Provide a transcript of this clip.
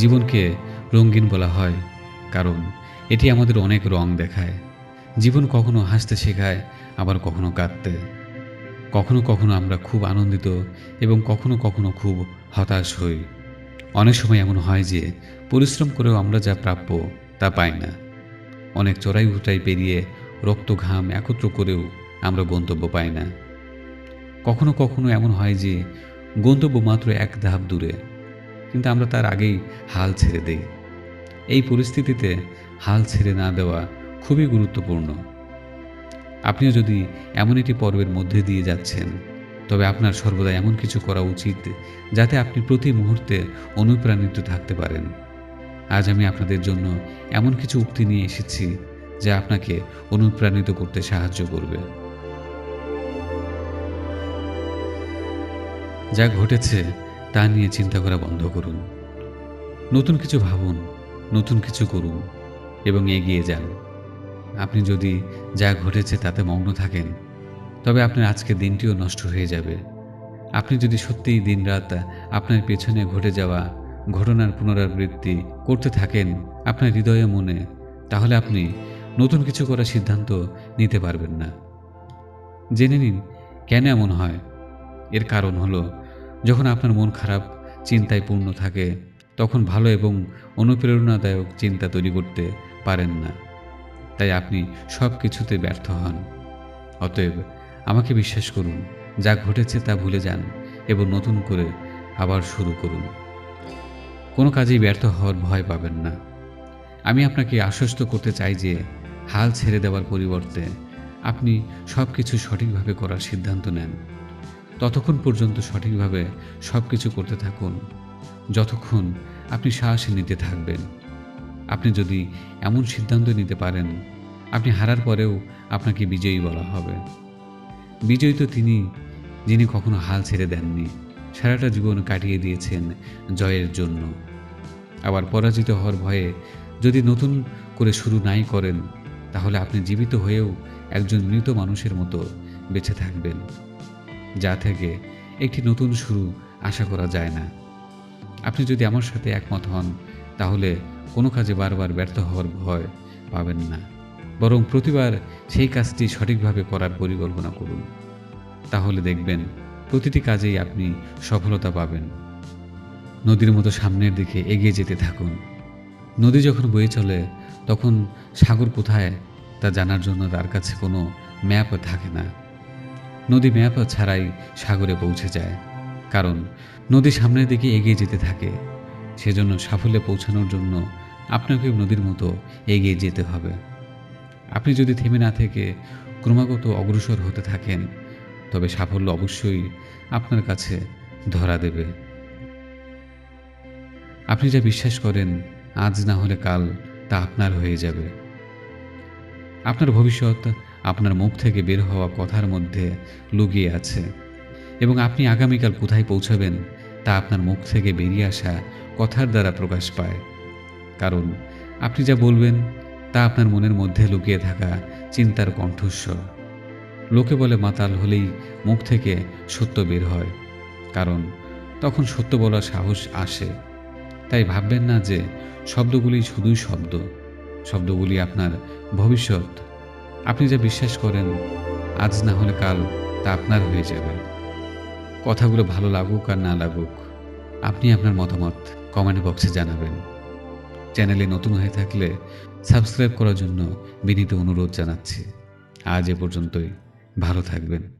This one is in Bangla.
জীবনকে রঙিন বলা হয়, কারণ এটি আমাদের অনেক রং দেখায়। জীবন কখনো হাসতে শেখায়, আবার কখনো কাঁদতে। কখনো কখনো আমরা খুব আনন্দিত এবং কখনো কখনো খুব হতাশ হই। অনেক সময় এমন হয় যে, পরিশ্রম করেও আমরা যা প্রাপ্য তা পাই না। অনেক চড়াই উঠাই পেরিয়ে রক্ত ঘাম একত্র করেও আমরা গন্তব্য পাই না। কখনো কখনো এমন হয় যে, গন্তব্য মাত্র এক ধাপ দূরে। কিন্তু আমরা তার আগেই হাল ছেড়ে দেই। এই পরিস্থিতিতে হাল ছেড়ে না দেওয়া খুবই গুরুত্বপূর্ণ। আপনিও যদি এমন একটি পর্বের মধ্যে দিয়ে যাচ্ছেন, তবে আপনার সর্বদা এমন কিছু করা উচিত যাতে আপনি প্রতি মুহূর্তে অনুপ্রাণিত থাকতে পারেন। আজ আমি আপনাদের জন্য এমন কিছু উক্তি নিয়ে এসেছি যা আপনাকে অনুপ্রাণিত করতে সাহায্য করবে। যা ঘটেছে তা নিয়ে চিন্তা করা বন্ধ করুন। নতুন কিছু ভাবুন, নতুন কিছু করুন এবং এগিয়ে যান। আপনি যদি যা ঘটেছে তাতে মগ্ন থাকেন, তবে আপনার আজকের দিনটিও নষ্ট হয়ে যাবে। আপনি যদি সত্যিই দিনরাত আপনার পেছনে ঘটে যাওয়া ঘটনার পুনরাবৃত্তি করতে থাকেন আপনার হৃদয়ে মনে, তাহলে আপনি নতুন কিছু করার সিদ্ধান্ত নিতে পারবেন না। জেনে নিন, কেন এমন হয়? এর কারণ হলো যখন আপনার মন খারাপ, চিন্তায় পূর্ণ থাকে, তখন ভালো এবং অনুপ্রেরণাদায়ক চিন্তা তৈরি করতে পারেন না। তাই আপনি সব কিছুতে ব্যর্থ হন। অতএব আমাকে বিশ্বাস করুন, যা ঘটেছে তা ভুলে যান এবং নতুন করে আবার শুরু করুন। কোনো কাজেই ব্যর্থ হওয়ার ভয় পাবেন না। আমি আপনাকে আশ্বস্ত করতে চাই যে, হাল ছেড়ে দেওয়ার পরিবর্তে আপনি সব কিছু সঠিকভাবে করার সিদ্ধান্ত নেন। ততক্ষণ পর্যন্ত সঠিকভাবে সব কিছু করতে থাকুন। যতক্ষণ আপনি সাহস নিতে থাকবেন। আপনি যদি এমন সিদ্ধান্ত নিতে পারেন, আপনি হারার পরেও আপনাকে বিজয়ী বলা হবে। বিজয়ী তো তিনি, যিনি কখনো হাল ছেড়ে দেননি। সারাটা জীবন কাটিয়ে দিয়েছেন জয়ের জন্য। আবার পরাজিত হওয়ার ভয়ে যদি নতুন করে শুরু নাই করেন, তাহলে আপনি জীবিত হয়েও একজন মৃত মানুষের মতো বেঁচে থাকবেন। যা থেকে একটি নতুন শুরু আশা করা যায় না। আপনি যদি আমার সাথে একমত হন, তাহলে কোনো কাজে বারবার ব্যর্থ হওয়ার ভয় পাবেন না। বরং প্রতিবার সেই কাজটি সঠিকভাবে করার পরিকল্পনা করুন। তাহলে দেখবেন প্রতিটি কাজেই আপনি সফলতা পাবেন। নদীর মতো সামনের দিকে এগিয়ে যেতে থাকুন। নদী যখন বয়ে চলে, তখন সাগর কোথায় তা জানার জন্য তার কাছে কোনো ম্যাপ থাকে না। নদী ম্যাপ ছাড়াই সাগরে পৌঁছে যায়। কারণ নদী সামনের দিকে এগিয়ে যেতে থাকে। সেজন্য সাফল্যে পৌঁছানোর জন্য আপনাকেও নদীর মতো এগিয়ে যেতে হবে। আপনি যদি থেমে না থেকে ক্রমাগত অগ্রসর হতে থাকেন, তবে সাফল্য অবশ্যই আপনার কাছে ধরা দেবে। আপনি যা বিশ্বাস করেন, আজ না হলে কাল তা আপনার হয়ে যাবে। আপনার ভবিষ্যৎ আপনার মুখ থেকে বের হওয়া কথার মধ্যে লুকিয়ে আছে। এবং আপনি আগামীকাল কোথায় পৌঁছাবেন, তা আপনার মুখ থেকে বেরিয়ে আসা কথার দ্বারা প্রকাশ পায়। কারণ আপনি যা বলবেন, তা আপনার মনের মধ্যে লুকিয়ে থাকা চিন্তার কণ্ঠস্বর। লোকে বলে মাতাল হলেই মুখ থেকে সত্য বের হয়। কারণ তখন সত্য বলার সাহস আসে। তাই ভাববেন না যে শব্দগুলি শুধুই শব্দ। শব্দগুলি আপনার ভবিষ্যৎ আপনি যা বিশ্বাস করেন, আজ না হলে কাল তা আপনার হয়ে যাবে। কথাগুলো ভালো লাগুক আর না লাগুক, আপনি আপনার মতামত কমেন্ট বক্সে জানাবেন। চ্যানেলে নতুন হয়ে থাকলে সাবস্ক্রাইব করার জন্য বিনীত অনুরোধ জানাচ্ছি। আজ এ পর্যন্তই, ভালো থাকবেন।